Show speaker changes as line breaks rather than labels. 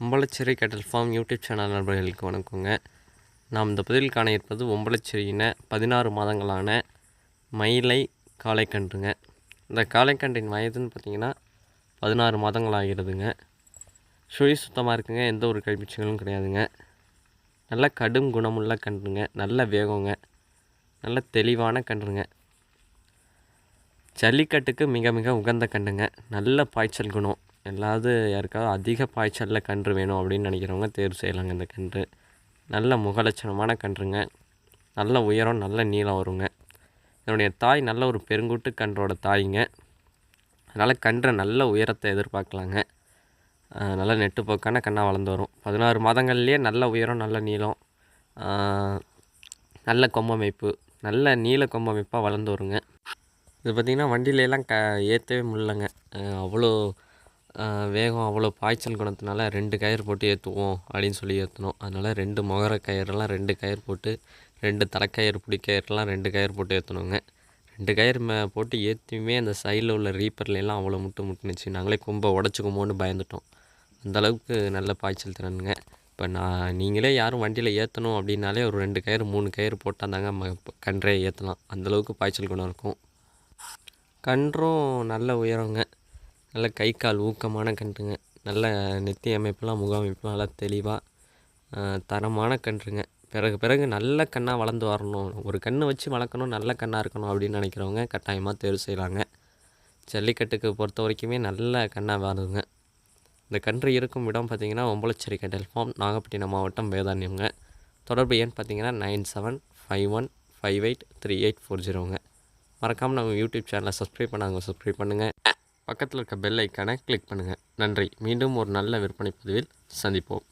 ஒம்பளச்சேரி கேட்டல் form YouTube channel நண்பர்களுக்கு வணக்கங்க. நாம் இந்த பதில் காண இருப்பது ஒம்பளச்சேரியின பதினாறு மாதங்களான மயிலை காளைக்கன்றுங்க. இந்த காளைக்கன்றின் வயதுன்னு பார்த்தீங்கன்னா பதினாறு மாதங்கள் ஆகிறதுங்க சுழி சுத்தமாக இருக்குங்க எந்த ஒரு கழிப்பிச்சங்களும் கிடையாதுங்க. நல்ல கடும் குணமுள்ள கன்றுங்க நல்ல வேகங்க நல்ல தெளிவான கன்றுங்க. ஜல்லிக்கட்டுக்கு மிக மிக உகந்த கன்றுங்க நல்ல பாய்ச்சல் குணம். எல்லாவது யாருக்காவது அதிக பாய்ச்சலில் கன்று வேணும் அப்படின்னு நினைக்கிறவங்க தேர்வு செய்யலாங்க இந்த கன்று. நல்ல முகலட்சணமான கன்றுங்க. நல்ல உயரம் நல்ல நீளம் வருங்க. என்னுடைய தாய் நல்ல ஒரு பெருங்குட்டு கன்றோட தாய்ங்க. அதனால் கன்றை நல்ல உயரத்தை எதிர்பார்க்கலாங்க. நல்ல நெட்டுப்போக்கான கண்ணாக வளர்ந்து வரும். பதினாறு மாதங்கள்லேயே நல்ல உயரம் நல்ல நீளம். நல்ல கொம்பமைப்பு நல்ல நீல கொம்பமைப்பாக வளர்ந்து வருங்க. இது பார்த்திங்கன்னா வண்டியிலலாம் க ஏற்றவே முடியலங்க. அவ்வளோ வேகம் அவ்வளோ பாய்ச்சல் குணத்தினால ரெண்டு கயிறு போட்டு ஏற்றுவோம் அப்படின்னு சொல்லி ஏற்றினோம் அதனால் ரெண்டு முகர கயிறுலாம் ரெண்டு கயிறு போட்டு ரெண்டு தலைக்கயிறு பிடி கயிறுலாம் ரெண்டு கயிறு போட்டு ஏற்றினோங்க ரெண்டு கயிறு மே போட்டு ஏற்றியுமே அந்த சைடில் உள்ள ரீப்பர்லாம் அவ்வளோ முட்டு முட்டுனுச்சு. நாங்களே கொம்பை உடச்சிக்குமோன்னு பயந்துட்டோம். அந்த அளவுக்கு நல்ல பாய்ச்சல் திறனுங்க. இப்போ நான் நீங்களே யாரும் வண்டியில் ஏற்றணும் அப்படின்னாலே ஒரு ரெண்டு கயிறு மூணு கயிறு போட்டால் தாங்க ம கன்றே ஏற்றலாம் அந்தளவுக்கு பாய்ச்சல் குணம் இருக்கும். கன்றும் நல்ல உயரங்க. நல்ல கை கால் ஊக்கமான கன்றுங்க. நல்ல நெத்தி அமைப்பெலாம் முக அமைப்புலாம் நல்லா தெளிவாக தரமான கன்றுங்க. பிறகு பிறகு நல்ல கண்ணாக வளர்ந்து வரணும். ஒரு கன்று வச்சு வளர்க்கணும் நல்ல கண்ணாக இருக்கணும் அப்படின்னு நினைக்கிறவங்க கட்டாயமாக தேர்வு செய்கிறாங்க ஜல்லிக்கட்டுக்கு பொறுத்த வரைக்குமே நல்ல கண்ணாக வருதுங்க இந்த கன்று இருக்கும் இடம் பார்த்தீங்கன்னா ஒம்பளச்சேரி டெல்ஃபார்ம் ஃபார்ம் நாகப்பட்டினம் மாவட்டம் வேதாரண்யம்ங்க. தொடர்பு எண் பார்த்தீங்கன்னா nine seven five one five eight three eight four ஜீரோங்க. மறக்காமல் நம்ம யூடியூப் சேனலை சப்ஸ்கிரைப் பண்ணாங்க சப்ஸ்கிரைப் பண்ணுங்கள் பக்கத்தில் இருக்க பெல் ஐக்கானை கிளிக் பண்ணுங்கள் நன்றி. மீண்டும் ஒரு நல்ல விற்பனை பதிவில் சந்திப்போம்.